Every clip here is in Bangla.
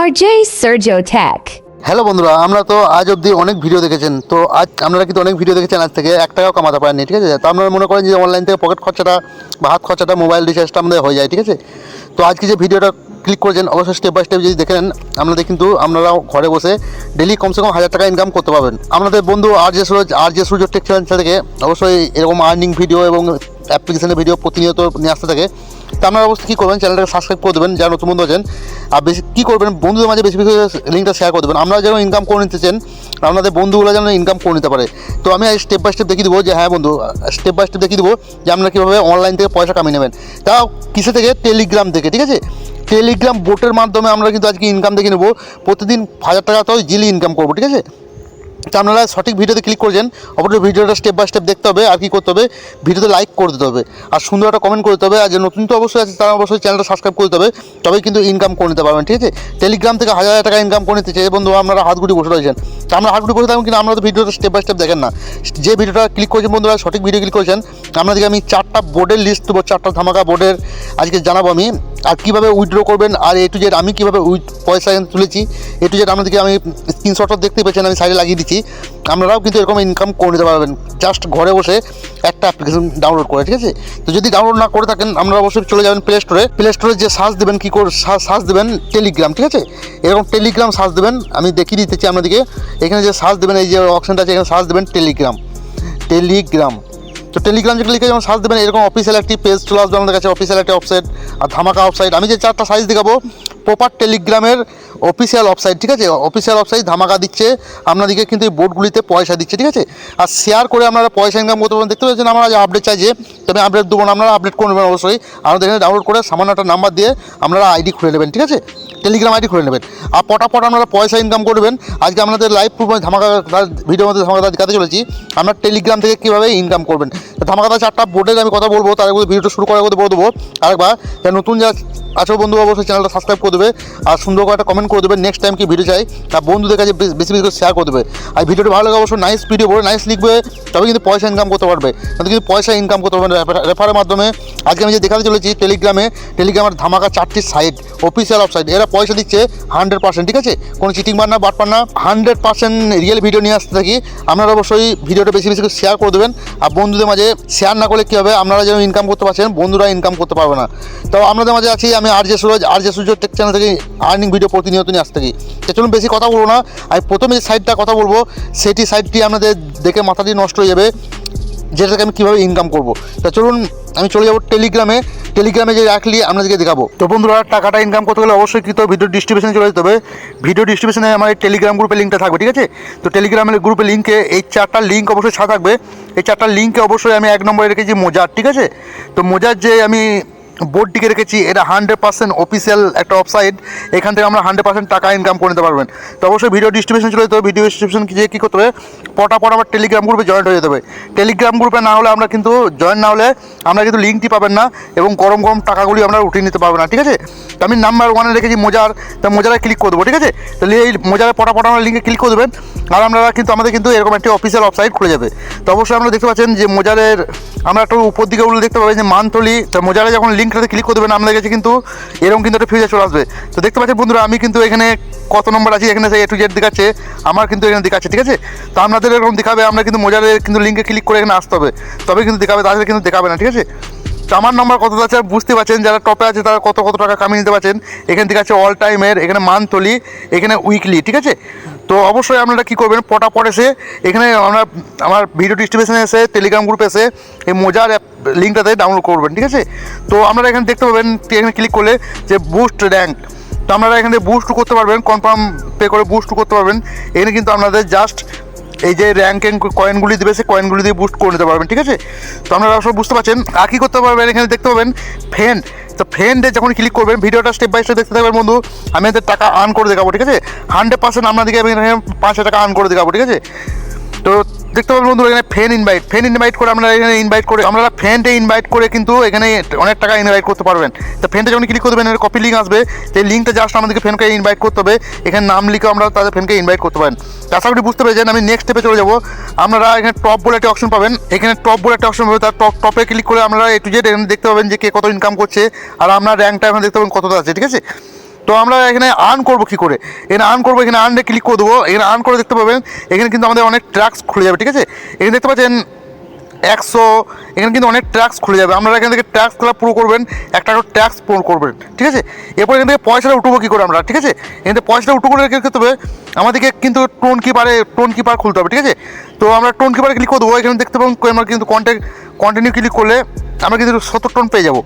RJ Sergio Tech. হ্যালো বন্ধুরা, আমরা তো আজ অবধি অনেক ভিডিও দেখেছেন। তো আজ আপনারা কিন্তু অনেক ভিডিও দেখেছেন আজ থেকে এক টাকাও কামাতে পারেননি, ঠিক আছে? তো আপনারা মনে করেন যে অনলাইন থেকে পকেট খরচাটা বা হাত খরচাটা মোবাইল রিচার্জটা আমাদের হয়ে যায়, ঠিক আছে? তো আজকে যে ভিডিওটা ক্লিক করেছেন, অবশ্যই স্টেপ বাই স্টেপ যদি দেখেন আপনাদের কিন্তু আপনারাও ঘরে বসে ডেলি কমসে কম হাজার টাকা ইনকাম করতে পারবেন। আপনাদের বন্ধু আর যে সুরজ আর যে সূর্য টেক চ্যানেল থেকে অবশ্যই এরকম আর্নিং ভিডিও এবং অ্যাপ্লিকেশনের ভিডিও প্রতিনিয়ত নিয়ে আসতে থাকে। তো আপনারা অবশ্যই কী করবেন? চ্যানেলটাকে সাবস্ক্রাইব করে দেবেন, যারা নতুন বন্ধু আছেন। আর বেশি কী করবেন? বন্ধুদের মাঝে বেশি বেশি লিঙ্কটা শেয়ার করে দেবেন। আমরা যেন ইনকাম করে নিতে চান আপনাদের বন্ধুগুলো যেন ইনকাম করে নিতে পারে। তো আমি আজ স্টেপ বাই স্টেপ দেখিয়ে দেবো যে হ্যাঁ বন্ধু স্টেপ বাই স্টেপ দেখিয়ে দেবো যে, আপনারা কীভাবে অনলাইন থেকে পয়সা কামিয়ে নেবেন। তাও কিসে থেকে? টেলিগ্রাম থেকে, ঠিক আছে? টেলিগ্রাম বোটের মাধ্যমে আমরা কিন্তু আজকে ইনকাম দেখে নেব। প্রতিদিন হাজার টাকা তো জিলি ইনকাম করব, ঠিক আছে? তো আপনারা সঠিক ভিডিওতে ক্লিক করেছেন অবশ্যই ভিডিওটা স্টেপ বাই স্টেপ দেখতে হবে, আর কি করতে হবে, ভিডিওতে লাইক করে দিতে হবে। আর সুন্দর একটা কমেন্ট করতে হবে, আর যে নতুন তো অবশ্যই আছে, তারা অবশ্যই চ্যানেলটা সাবস্ক্রাইব করতে হবে, তবেই কিন্তু ইনকাম করে নিতে পারবেন, ঠিক আছে? টেলিগ্রাম থেকে হাজার হাজার টাকা ইনকাম করে নিতে চাই বন্ধু, আপনারা হাত হাতগুটি বসে রয়েছেন। আমরা হাতগুটি করে থাকুন কিন্তু আমরা তো ভিডিওটা স্টেপ বাই স্টেপ দেখেন না। যে ভিডিওটা ক্লিক করেছেন বন্ধুরা, সঠিক ভিডিও ক্লিক করেছেন, আপনাদেরকে আমি চারটা বোর্ডের লিস্ট দেবো, চারটা ধামাকা বোর্ডের আজকে জানাব আমি। আর কীভাবে উইথড্র করবেন, আর এ টু জেড আমি কীভাবে উইথ পয়সা তুলেছি এ টু জেড আপনাদেরকে আমি স্ক্রিনশটও দেখতে পেয়েছেন, আমি সাইডে লাগিয়ে দিচ্ছি। আপনারাও কিন্তু এরকম ইনকাম করে নিতে পারবেন। জাস্ট ঘরে বসে একটা অ্যাপ্লিকেশন ডাউনলোড করে, ঠিক আছে? তো যদি ডাউনলোড না করে থাকেন, আপনারা অবশ্যই চলে যাবেন প্লে স্টোরে প্লে স্টোরে যে সার্চ দেবেন, কী করে সার্চ দেবেন? টেলিগ্রাম ঠিক আছে? এরকম টেলিগ্রাম সার্চ দেবেন। আমি দেখিয়ে দিতেছি আপনাদেরকে। এখানে যে সার্চ দেবেন, এই যে অপশানটা আছে, এখানে সার্চ দেবেন টেলিগ্রাম টেলিগ্রাম তো টেলিগ্রাম যেটা লিখে যেমন সার্চ দেবেন, এরকম অফিসিয়াল একটি পেজ চলে আসবে আমাদের কাছে অফিসিয়াল একটি ওয়েবসাইট আর ধামাকা ওয়েবসাইট আমি যে চারটা সাইজ দেখাবো প্রপার টেলিগ্রামের অফিসিয়াল ওয়েবসাইট ঠিক আছে? অফিসিয়াল ওয়েবসাইট ধামাকা দিচ্ছে, আপনাদেরকে কিন্তু এই বোর্ডগুলিতে পয়সা দিচ্ছে, ঠিক আছে? আর শেয়ার করে আপনারা পয়সা ইনকাম করতে পারেন। দেখতে পাচ্ছেন, আমরা যে আপডেট চাই যে, তবে আপডেট দেবো না, আপনারা আপডেট করে নেবেন অবশ্যই। আমাদের এখানে ডাউনলোড করে সামান্য একটা নাম্বার দিয়ে আপনারা আইডি খুলে নেবেন, ঠিক আছে? টেলিগ্রাম আইডি খুলে নেবেন। আর পটাপট আপনারা পয়সা ইনকাম করবেন। আজকে আপনাদের লাইভ প্রুফ ধামাকা ভিডিওর মধ্যে ধামাকা দেখাতে চলেছি। আমরা টেলিগ্রাম থেকে কীভাবে ইনকাম করবেন। তো ধামাকা চারটা বোর্ডের আমি কথা বলব, তার মধ্যে ভিডিওটা শুরু করার মধ্যে বলে দেবো। আরেকবার নতুন যা আছো বন্ধু, অবশ্যই চ্যানেলটা সাবস্ক্রাইব করে দেবে। আর সুন্দর করে একটা কমেন্ট করে দেবে নেক্সট টাইম কি ভিডিও চাই আর বন্ধুদের কাছে বেশি বেশি করে শেয়ার করে দেবে। আর ভিডিওটা ভালো লাগে অবশ্যই নাইস ভিডিও বলে নাইস লিখবে তবে কিন্তু পয়সা ইনকাম করতে পারবে। তাহলে কিন্তু পয়সা ইনকাম করতে পারবে রেফারের মাধ্যমে। আজকে আমি যে দেখাতে চলেছি, টেলিগ্রামে, টেলিগ্রামের ধামাকা চারটি সাইট অফিসিয়াল ওয়েবসাইট এরা পয়সা দিচ্ছে হান্ড্রেড পার্সেন্ট ঠিক আছে? কোনো চিটিং বার না, বাট পার না। হান্ড্রেড পার্সেন্ট রিয়েল ভিডিও নিয়ে আসতে থাকি। আপনারা অবশ্যই ভিডিওটা বেশি বেশি করে শেয়ার করে দেবেন। আর বন্ধুদের মাঝে শেয়ার না করলে কী হবে? আপনারা যেন ইনকাম করতে পারছেন, বন্ধুরা ইনকাম করতে পারবে না। তো আপনাদের মাঝে আছি আমি R J Suraj. R J Surya tech channel থেকে আর্নিং ভিডিও প্রতিনিয়ত নিয়ে আসতে থাকি। তো চলুন বেশি কথা বলব না। আমি প্রথমে যে সাইটটা কথা বলব, সেটি সাইটটি আপনাদের দেখে মাথাটি নষ্ট হয়ে যাবে। যেটাকে আমি কীভাবে ইনকাম করব। তা চলুন, আমি চলে যাব টেলিগ্রামে টেলিগ্রামে যে রাখলি আপনাদেরকে দেখাবো। তো বন্ধুরা, টাকাটা ইনকাম করতে গেলে অবশ্যই কিন্তু ভিডিও ডিস্ট্রিবিউশনে চলে যেতে হবে। ভিডিও ডিস্ট্রিবিউশনে আমার এই টেলিগ্রাম গ্রুপের লিঙ্কটা থাকবে, ঠিক আছে? তো টেলিগ্রামের গ্রুপের লিঙ্কে এই চারটা লিঙ্ক অবশ্যই ছাড়া থাকবে। এই চারটা লিঙ্কে অবশ্যই আমি এক নম্বরে রেখেছি মোজার ঠিক আছে? তো মোজার যে আমি বোর্ডটিকে রেখেছি, এটা হান্ড্রেড পার্সেন্ট অফিসিয়াল একটা ওয়েবসাইট এখান থেকে আমরা হান্ড্রেড পার্সেন্ট টাকা ইনকাম করে নিতে পারবেন। তো অবশ্যই ভিডিও ডিস্ট্রিবিউশন চলে যেতে হবে ভিডিও ডিস্ট্রিবিউশন যে কী করতে হবে? পটাপট আমার টেলিগ্রাম গ্রুপে জয়েন হয়ে যেতে হবে। টেলিগ্রাম গ্রুপে না হলে আমরা কিন্তু জয়েন না হলে আমরা কিন্তু লিঙ্কটি পাবেন না এবং গরম গরম টাকাগুলি আমরা উঠিয়ে নিতে পারব না, ঠিক আছে? তো আমি নাম্বার ওয়ানে রেখেছি মোজার, তো মোজারে ক্লিক করে দেবো, ঠিক আছে? তাহলে এই মোজারে পটাপট আমরা লিঙ্কে ক্লিক করে দেবেন, আর আপনারা কিন্তু, আমাদের কিন্তু এরকম একটি অফিসিয়াল ওয়েবসাইট খুলে যাবে। তো অবশ্যই আপনারা দেখতে পাচ্ছেন যে মোজারের, আমরা একটু উপর দিকে উঠলে দেখতে পাবেন যে মান্থলি, তো মোজারে যখন লিঙ্কটাতে ক্লিক করে দেবেন আপনাদের কাছে কিন্তু এরকম কিন্তু একটা ফিউচার চলে আসবে। তো দেখতে পাচ্ছেন বন্ধুরা, আমি কিন্তু এখানে কত নম্বর আছি, এখানে এ টু জেড দেখাচ্ছে, আমার কিন্তু এখানে দেখাচ্ছে, ঠিক আছে? তো আপনাদের এরকম দেখাবে, আমরা কিন্তু মোজারে কিন্তু লিঙ্কে ক্লিক করে এখানে আসতে হবে, তবে কিন্তু দেখাবে, তাদের কিন্তু দেখাবে না, ঠিক আছে? তো আমার নম্বর কত আছে বুঝতে পারছেন, যারা টপে আছে, তারা কত কত টাকা কামিয়ে নিতে পারছেন? এখান থেকে আছে অল টাইমের এখানে মান্থলি এখানে উইকলি ঠিক আছে? তো অবশ্যই আপনারা কী করবেন, পটাপট এসে এখানে আমরা, আমার ভিডিও ডিস্ট্রিবিউশনে এসে টেলিগ্রাম গ্রুপে এসে, এই মোজার অ্যাপ লিঙ্কটাতে ডাউনলোড করবেন, ঠিক আছে? তো আপনারা এখানে দেখতে পাবেন এখানে ক্লিক করলে যে বুস্ট র্যাঙ্ক তো আপনারা এখানে বুস্ট করতে পারবেন কনফার্ম পে করে বুস্ট করতে পারবেন। এখানে কিন্তু আপনাদের জাস্ট এই যে র্যাঙ্কিং কয়েনগুলি দেবে, সেই কয়েনগুলি দিয়ে বুস্ট করে নিতে পারবেন, ঠিক আছে? তো আপনারা সব বুঝতে পারছেন। আর কী করতে পারবেন, এখানে দেখতে পাবেন ফ্রেন্ড তো ফ্রেন্ডে যখন ক্লিক করবেন, ভিডিওটা স্টেপ বাই স্টেপ দেখতে থাকবেন, বন্ধু। আমি এদের টাকা আর্ন করে দেখাবো, ঠিক আছে? হান্ড্রেড পার্সেন্ট আপনাদেরকে আমি পাঁচশো টাকা আর্ন করে দেখাবো, ঠিক আছে? তো দেখতে পাবেন বন্ধু এখানে ফ্যান ইনভাইট ফ্যান ইনভাইট করে আমরা এখানে ইনভাইট করে আমরা ফ্যানটে ইনভাইট করে কিন্তু এখানে অনেক টাকা ইনভাইট করতে পারবেন। তো ফ্যানটা যখন ক্লিক করবেন কপি লিঙ্ক আসবে সেই লিঙ্কটা জাস্ট আমাদেরকে ফ্যানকে ইনভাইট করতে হবে। এখানে নাম লিখে আমরা তাদের ফ্যানকে ইনভাইট করতে পারেন। আশা বুঝতে পেরেছেন, আমি নেক্সট স্টেপে চলে যাব। আপনারা এখানে টপ বলে একটা অপশন পাবেন। এখানে টপ বলে একটা অপশন পাবেন। তার টপ টপে ক্লিক করে আপনারা এ টু জেড এখানে দেখতে পাবেন যে কে কত ইনকাম করছে, আর আপনার র্যাঙ্কটা এখানে দেখতে পাবেন কতটা আছে, ঠিক আছে? তো আমরা এখানে আর্ন করব কী করে? এখানে আর্ন করব, এখানে আর্নে ক্লিক করে দেবো। এখানে আর্ন করে দেখতে পাবেন, এখানে কিন্তু আমাদের অনেক ট্র্যাক্স খুলে যাবে, ঠিক আছে? এখানে দেখতে পাচ্ছেন, একশো, এখানে কিন্তু অনেক ট্যাক্স খুলে যাবে। আপনারা এখান থেকে ট্যাক্স খেলা পুরো করবেন, একটা করে ট্যাক্স পুরো করবেন, ঠিক আছে? এরপর এখান থেকে পয়সাটা উঠবো কী করে আমরা, ঠিক আছে? এখান থেকে পয়সাটা উঠবো করে করতে হবে? আমাদেরকে কিন্তু টোন কিপারে টোন কিপার খুলতে হবে, ঠিক আছে? তো আমরা টোন কিপারে ক্লিক করে দেবো। এখানে দেখতে আমরা কিন্তু কন্ট্যাক্ট কন্টিনিউ ক্লিক করলে আমরা কিন্তু সত্তর টোন পেয়ে যাব।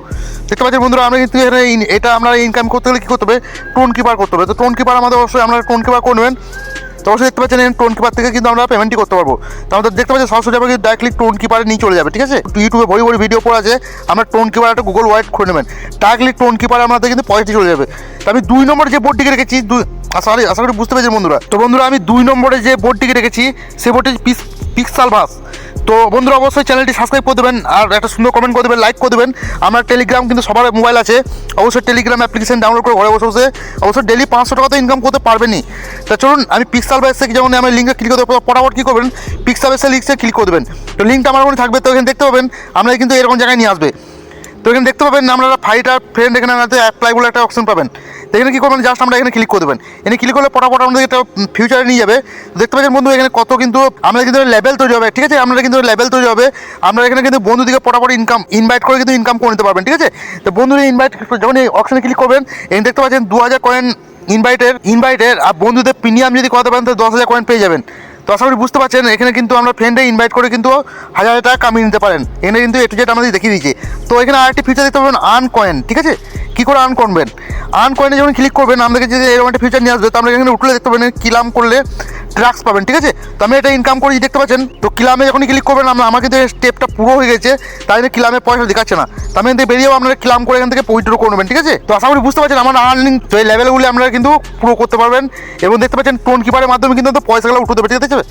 দেখতে পাচ্ছেন বন্ধুরা, আমরা কিন্তু এখানে এটা আমরা ইনকাম করতে গেলে কী করতে হবে? টোন কিপার করতে হবে। তো টোন কিপার আমাদের অবশ্যই আমরা টোন কিপার করে নেবেন। তো অবশ্যই দেখতে পাচ্ছেন টোন কিপার থেকে কিন্তু আমরা পেমেন্টই করতে পারব। তো আমাদের দেখতে পাচ্ছি সরাসরি আমরা কিন্তু ডাইরেক্টলি টোন কিপারে নিয়ে চলে যাবে, ঠিক আছে? ইউটিউবে ভরি ভরি ভিডিও পড়া আছে। আমরা টোন কিপার একটা গুগল ওয়াইড খুলে নেবেন। ডাইরেক্টলি টোন কিপারে আমাদের কিন্তু পয়সা চলে যাবে। তো আমি দুই নম্বর যে বোর্ডটিকে রেখেছি, দুই আশা করি আশা করি বুঝতে পেরেছি বন্ধুরা। তো বন্ধুরা, আমি দুই নম্বরে যে বোর্ডটিকে রেখেছি, সে বোর্ডটি পিক্সাল ভাস তো বন্ধুরা, অবশ্যই চ্যানেলটি সাবস্ক্রাইব করে দেবেন আর একটা সুন্দর কমেন্ট করে দেবেন লাইক করে দেবেন। আমার টেলিগ্রাম কিন্তু সবার মোবাইল আছে। অবশ্যই টেলিগ্রাম অ্যাপ্লিকেশন ডাউনলোড করে ঘরে বসে বসে অবশ্যই ডেলি পাঁচশো টাকা তো ইনকাম করতে পারবেনই। তা চলুন, আমি পিক্সাল বাইস থেকে যেমন আমি লিঙ্কে ক্লিক করতে পটাপট কী করবেন? পিক্সাল বেসে লিঙ্কে ক্লিক করে দেবেন। তো লিঙ্কটা আমার ওখানে থাকবে, তো এখানে দেখতে পাবেন, আমরা কিন্তু এরকম জায়গায় নিয়ে আসবে। তো এখানে দেখতে পাবেন আপনারা ফাইটার ফ্রেন্ড এখানে আমাদের অ্যাপ্লাই বলে একটা অপশন পাবেন। এখানে কী করবেন? জাস্ট আমরা এখানে ক্লিক করে দেবেন। এখানে ক্লিক করলে পটাপট আমাদের একটা ফিউচারে নিয়ে যাবে। দেখতে পাচ্ছেন বন্ধু, এখানে কত কিন্তু আমাদের কিন্তু লেভেল তৈরি হবে। ঠিক আছে? আপনারা কিন্তু লেভেল তৈরি হবে। আমরা এখানে কিন্তু বন্ধুদিকে পটাপট ইনকাম ইনভাইট করে কিন্তু ইনকাম করে নিতে পারবেন। ঠিক আছে? তো বন্ধুদের ইনভাইট যখন এই অপশানে ক্লিক করবেন, এখানে দেখতে পাচ্ছেন দু হাজার কয়েন ইনভাইটের ইনভাইটের আর বন্ধুদের প্রিমিয়াম যদি করাতে পারেন তো দশ হাজার কয়েন পেয়ে যাবেন। তো আশা করি বুঝতে পারছেন, এখানে কিন্তু আমরা ফ্রেন্ডে ইনভাইট করে কিন্তু হাজার হাজার টাকা কামিয়ে নিতে পারেন। এখানে কিন্তু এটু যেটা আমাদের দেখিয়ে দিয়েছে। তো এখানে আরেকটি ফিচার দেখতে পাবেন আর্ন কয়েন ঠিক আছে? কী করে আর্ন করবেন? আর্ন কয়েনে যখন ক্লিক করবেন আমাদেরকে যদি এরকম একটা ফিচার নিয়ে আসবে, তো আমরা এখানে উঠলে দেখতে পাবেন, কিলাম করলে ট্রাক্স পাবেন, ঠিক আছে? তো আমি এটা ইনকাম করি দেখতে পাচ্ছেন? তো কিলামে যখন ক্লিক করবেন, আমরা আমার কিন্তু স্টেপটা পুরো হয়ে গেছে, তাই জন্য কিলামে পয়সা দেখাচ্ছে না। তো আমি থেকে বেরিয়েও আপনারা ক্লাম করে এখান থেকে উইথড্র করে নেবেন, ঠিক আছে? তো আশা করি বুঝতে পারছেন, আমার আর্নিং তো এই লেভেলগুলি আপনারা কিন্তু পুরো করতে পারবেন। এবং দেখতে পাচ্ছেন টোন কিপারের মাধ্যমে কিন্তু পয়সাগুলো উঠতে দেবে ঠিক আছে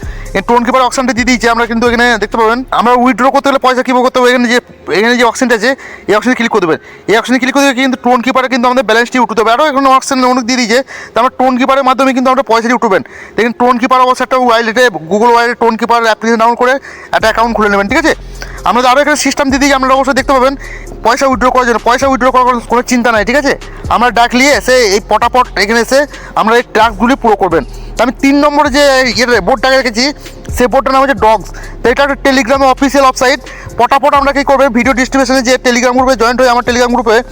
টোন কিপার অপশনটা দিয়ে দিয়েছে, আমরা কিন্তু এখানে দেখতে পাবেন, আমরা উইথড্র করতে হলে পয়সা কীভাবে করতে হবে, এখানে যে এখানে যে অপশনটা আছে, এই অপশনে ক্লিক করে দেবেন এই অপশনে ক্লিক করে কিন্তু টোন কিপারে কিন্তু আমাদের ব্যালেন্সটি উঠতে হবে। আরও এখানে অপশন অনেক দিয়ে দিয়েছে, তো আমরা টোন কিপারের মাধ্যমে কিন্তু আমরা পয়সাটি উঠবেন। দেখেন টোন কিপার অবশ্যই একটা ওয়াইলেটে Google wallet Tonkeeper application download করে একটা অ্যাকাউন্ট খুলে নেবেন, ঠিক আছে? আমরা আরও এখানে সিস্টেম দিয়ে দিয়েছি আপনারা অবশ্যই দেখতে পাবেন। পয়সা উইথড্র করার জন্য, পয়সা উইথড্র করার কোনো- চিন্তা নাই, ঠিক আছে? আমরা ডাকলি এসে এই পটাপট এখানে এসে আমরা এই ট্রাকগুলি পুরো করবেন। তো আমি তিন নম্বরে যে ইয়ে বোর্ডটাকে রেখেছি সেই বোর্ডটার নাম হচ্ছে ডগস তো এটা একটা টেলিগ্রামে অফিসিয়াল ওয়েবসাইট পটাপট আমরা কী করবেন ভিডিও ডিস্ট্রিবিউশনে যে টেলিগ্রাম গ্রুপে জয়েন্ট হয়ে আমার টেলিগ্রাম গ্রুপে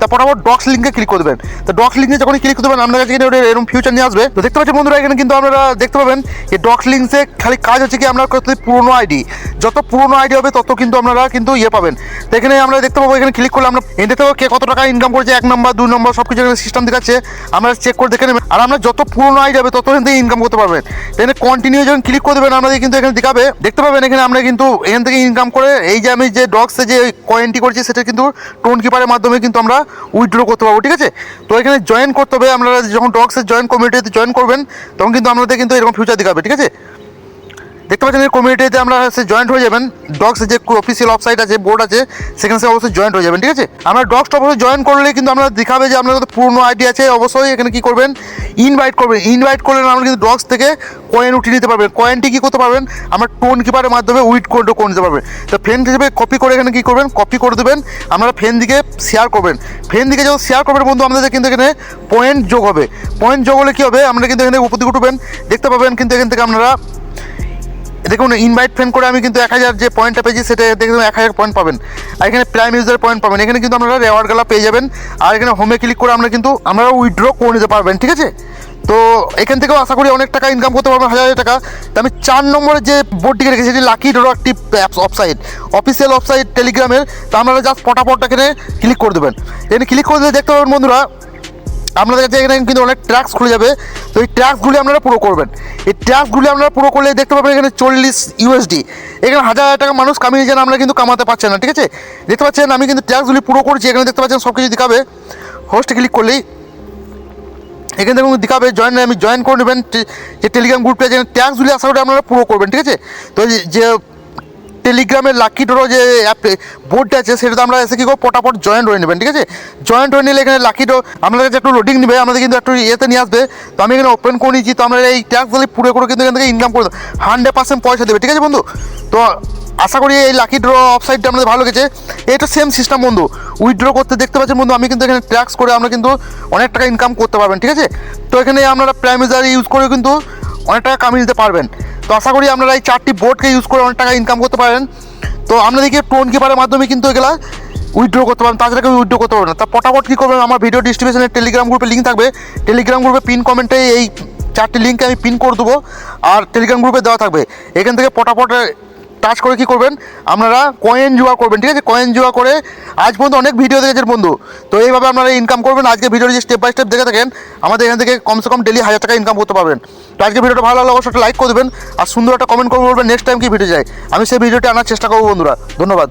তা পটাপট ডক্স লিঙ্কে ক্লিক করে দেবেন। তো ডক্স লিঙ্কে যখন ক্লিক করে দেবেন আপনার কাছে কিন্তু এরকম ফিউচার নিয়ে আসবে। তো দেখতে পাচ্ছেন বন্ধুরা, এখানে কিন্তু আপনারা দেখতে পাবেন এই ডক্স লিঙ্কসে খালি কাজ হচ্ছে কি, আপনার করতে পুরোনো আইডি যত পুরোনো আইডি হবে, তত কিন্তু আপনারা কিন্তু ইয়ে পাবেন। তো এখানে আমরা দেখতে পাবো, এখানে ক্লিক করলে আমরা দেখতে পাবো কে কত টাকা ইনকাম করেছে, এক নম্বর দুই নম্বর সব কিছু এখানে সিস্টেম দেখাচ্ছে। আমরা চেক করে দেখে নেবেন আর আমরা যত পুরোনো আইডি হবে, তত থেকে ইনকাম করতে পারবেন। এখানে কন্টিনিউ যখন ক্লিক করে দেবেন আমাদের কিন্তু এখানে দেখাবে। দেখতে পাবেন এখানে আমরা কিন্তু এখান থেকে ইনকাম করে, এই যে আমি যে ডগসে যে কয়েনটি করেছি, সেটা কিন্তু টোন কিপারের মাধ্যমে কিন্তু আমরা উইথড্র করতে পারব, ঠিক আছে? তো এখানে জয়েন করতে হবে, আপনারা যখন ডগসের জয়েন কমিউনিটিতে জয়েন করবেন, তখন কিন্তু আপনাদের কিন্তু এরকম ফিউচার দেখাবে, ঠিক আছে? দেখতে পাচ্ছেন এই কমিউনিটিতে আমরা সে জয়েন্ট হয়ে যাবেন। ডগস যে অফিসিয়াল ওয়েবসাইট আছে বোর্ড আছে, সেখানে অবশ্যই জয়েন্ট হয়ে যাবেন, ঠিক আছে? আমরা ডগসটা অবশ্যই জয়েন করলে কিন্তু আমরা দেখাবে যে আপনার পুরনো আইডি আছে, অবশ্যই এখানে কি করবেন? ইনভাইট করবেন। ইনভাইট করলে আমরা কিন্তু ডগস থেকে কয়েন উঠিয়ে নিতে পারবেন। কয়েনটি কী করতে পারবেন? আমরা টোন কিপারের মাধ্যমে উইথ করে করে নিতে পারবেন। তো ফ্রেন্ড হিসেবে কপি করে এখানে কী করবেন? কপি করে দেবেন। আপনারা ফ্রেন্ড দিকে শেয়ার করবেন। ফ্রেন্ড দিকে যখন শেয়ার করবেন, বন্ধু আমাদের কিন্তু এখানে পয়েন্ট যোগ হবে। পয়েন্ট যোগ হলে কী হবে? আমরা কিন্তু এখানে উপর দিকে উঠবেন। দেখতে পাবেন কিন্তু এখান থেকে আপনারা দেখুন ইনভাইট ফ্রেন্ড করে আমি কিন্তু এক হাজার যে পয়েন্টটা পেয়েছি, সেটা দেখুন এক হাজার পয়েন্ট পাবেন। আর এখানে প্রাইম ইউজার পয়েন্ট পাবেন। এখানে কিন্তু আপনারা রেওয়ার্ড গালা পেয়ে যাবেন। আর এখানে হোমে ক্লিক করে আমরা কিন্তু আমরা উইথড্র করে নিতে পারবেন, ঠিক আছে? তো এখান থেকেও আশা করি অনেক টাকা ইনকাম করতে পারবেন, হাজার টাকা। তো আমি চার নম্বরে যে বোর্ডটিকে রেখেছি, সেটি লাকি ড্র একটি ওয়েবসাইট অফিসিয়াল ওয়েবসাইট টেলিগ্রামের তো আপনারা জাস্ট ফটাফট এখানে ক্লিক করে দেবেন। এখানে ক্লিক করে দিলে দেখতে পাবেন বন্ধুরা আপনাদের কাছে এখানে কিন্তু অনেক ট্র্যাক্স খুলে যাবে। তো এই ট্র্যাক্সগুলি আপনারা পুরো করবেন। এই ট্র্যাক্সগুলি আপনারা পুরো করলে দেখতে পাবেন এখানে চল্লিশ ইউএসডি এখানে হাজার হাজার টাকা মানুষ কামিয়ে যান, আমরা কিন্তু কামাতে পারছেন না, ঠিক আছে? দেখতে পাচ্ছেন, আমি কিন্তু ট্র্যাক্সগুলি পুরো করছি, এখানে দেখতে পাচ্ছেন সব কিছু দেখাবে। হোস্টে ক্লিক করলেই। এখানে দেখুন, দেখাবে জয়েন আমি জয়েন করে নেবেন যে টেলিগ্রাম গ্রুপটা যেখানে ট্যাক্সগুলি আশা আপনারা পুরো করবেন, ঠিক আছে? তো যে টেলিগ্রামের লাকি ড্র যে অ্যাপ বোর্ডটা আছে সেটাতে আমরা এসে কী করব? পটাপট জয়েন্ট হয়ে নেবেন, ঠিক আছে? জয়েন্ট হয়ে নিলে এখানে লাকি ড্র আপনাদের কাছে একটু লোডিং নেবে, আমাদের কিন্তু একটু ইয়েতে নিয়ে আসবে। তো আমি এখানে ওপেন করে নিয়েছি, তো আমরা এই ট্যাক্সগুলি পুরো করে কিন্তু এখান থেকে ইনকাম করে হান্ড্রেড পার্সেন্ট পয়সা দেবে, ঠিক আছে বন্ধু? তো আশা করি এই লাকি ড্র ওয়েবসাইটটা আপনাদের ভালো লেগেছে এটা সেম সিস্টেম বন্ধু। উইথড্র করতে দেখতে পাচ্ছেন বন্ধু, আমি কিন্তু এখানে ট্যাক্স করে আমরা কিন্তু অনেক টাকা ইনকাম করতে পারবেন, ঠিক আছে? তো এখানে আপনারা প্রাইমেজার ইউজ করে কিন্তু অনেক টাকা কামিয়ে নিতে পারবেন। তো আশা করি আপনারা এই চারটি বোর্ডকে ইউজ করে অনেক টাকা ইনকাম করতে পারেন। তো আপনাদেরকে টোন কিপারের মাধ্যমে কিন্তু এগুলা উইথড্র করতে পারেন। তাদেরকে কেউ উইথড্র করতে পারবেন না। তা পটাপট কী করবেন? আমার ভিডিও ডিস্ট্রিবিউশনের টেলিগ্রাম গ্রুপে লিঙ্ক থাকবে। টেলিগ্রাম গ্রুপে পিন কমেন্টে এই চারটি লিঙ্কে আমি পিন করে দেবো। আর টেলিগ্রাম গ্রুপে দেওয়া থাকবে। এখান থেকে পটাপট টাচ করে কি করবেন? আপনারা কয়েন জোয়া করবেন, ঠিক আছে? কয়েন জোয়া করে আজ পর্যন্ত অনেক ভিডিও দেখেছেন বন্ধু। তো এইভাবে আপনারা ইনকাম করবেন। আজকে ভিডিও যে স্টেপ বাই স্টেপ দেখে থাকেন, আমাদের এখান থেকে কমসে কম ডেলি হাজার টাকা ইনকাম করতে পারবেন। তো আজকে ভিডিওটা ভালো লাগলে অবশ্যই লাইক করে দেবেন, আর সুন্দর একটা কমেন্ট করে বলবেন নেক্সট টাইম কি ভিডিও যায়। আমি সেই ভিডিওটি আনার চেষ্টা করব বন্ধুরা। ধন্যবাদ।